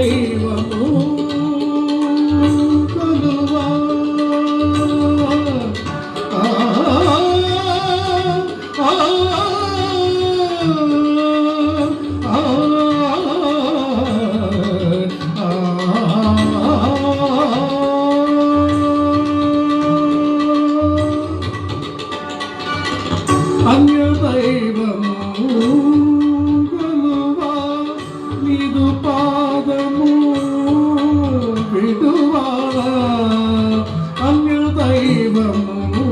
Bye. విడువా అన్య దైవము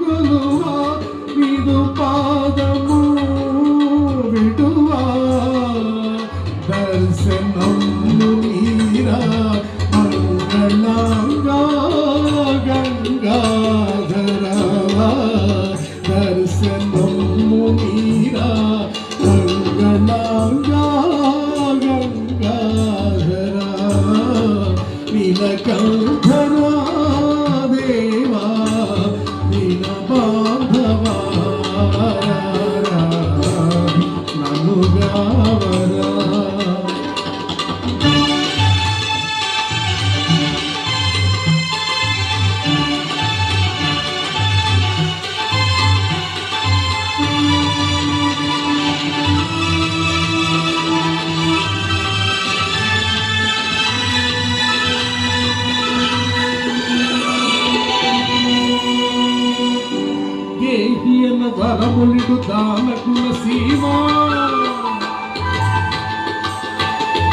గలువా నీదు పాదము విడువా దర్శనము నీరా మంగళంగా గంగాధరవా దర్శనము నీరా మంగళంగా నీలకంధరా దేవా నీలబాంధవా ననుగావరా వరములిడు దానకుల సీమా.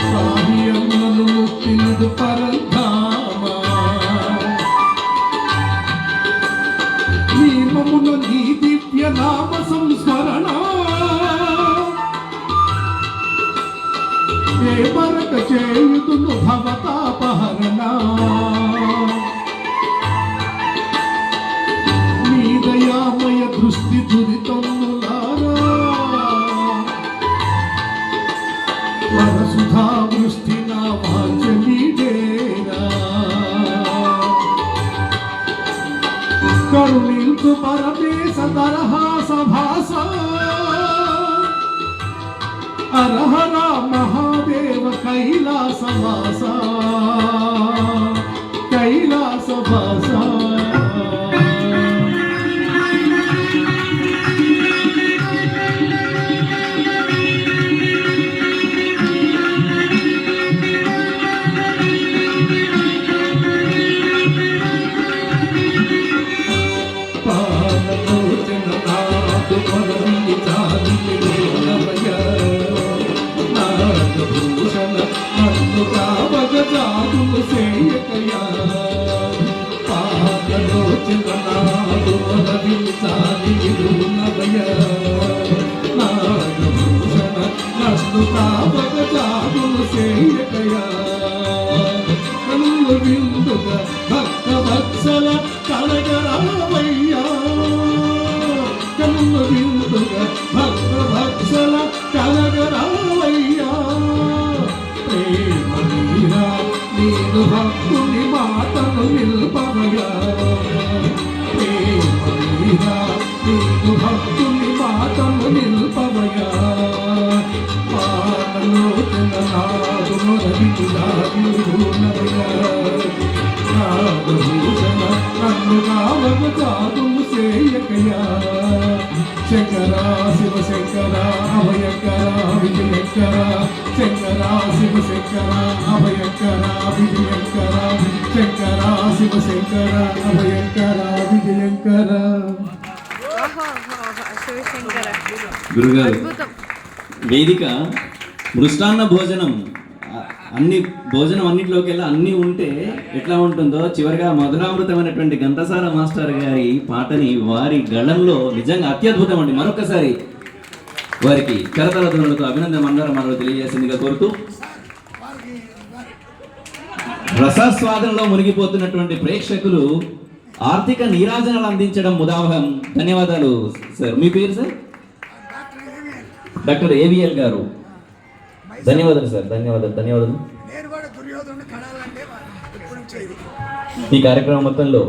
సాహియన్నను ముక్తినుడు పరంధామా. నియమమున నీ దివ్య నామ సంస్మరణ. ఏ మరక చేయుదును భవతాపహరణ. నీ దయామయ దృష్టి దురితములారా వరసుధా వృష్టి నా వాంచనీడేరా కరుణించు పరమేశ దరహాస అరహర మహాదేవ కైలాసవాస. కైలాసవాస. భగదా తులసే కయ్యా భక్త వత్సల కలగరామయ్యా కమ్మ బిందుగా భక్త కావక కాదుము సేయకయా శంకర శివ శంకర అభయంకర విజయంకర. శంకర శివ శంకర అభయంకర విజయంకర. శంకర శివ శంకర అభయంకర విజయంకర. శివశంకర. గురుగారు వేదిక మృష్టాన్న భోజనం. అన్ని భోజనం అన్నింటిలోకి వెళ్ళి అన్నీ ఉంటే ఎట్లా ఉంటుందో? చివరిగా మధురామృతమైనటువంటి గంతసార మాస్టర్ గారి పాటని వారి గళంలో నిజంగా అత్యద్భుతం అండి. మరొకసారి వారికి కరతల ధ్వనులతో అభినందన మండలం మనలో తెలియజేసిందిగా కోరుతూ రసాస్వాదంలో మునిగిపోతున్నటువంటి ప్రేక్షకులు ఆర్థిక నీరాజనలు అందించడం ఉదాహరణ ధన్యవాదాలు సార్. మీ పేరు సార్? డాక్టర్ ఏవిఎల్ గారు. ధన్యవాదాలు సార్ ధన్యవాదాలు ధన్యవాదాలు. ఈ కార్యక్రమం మొత్తంలో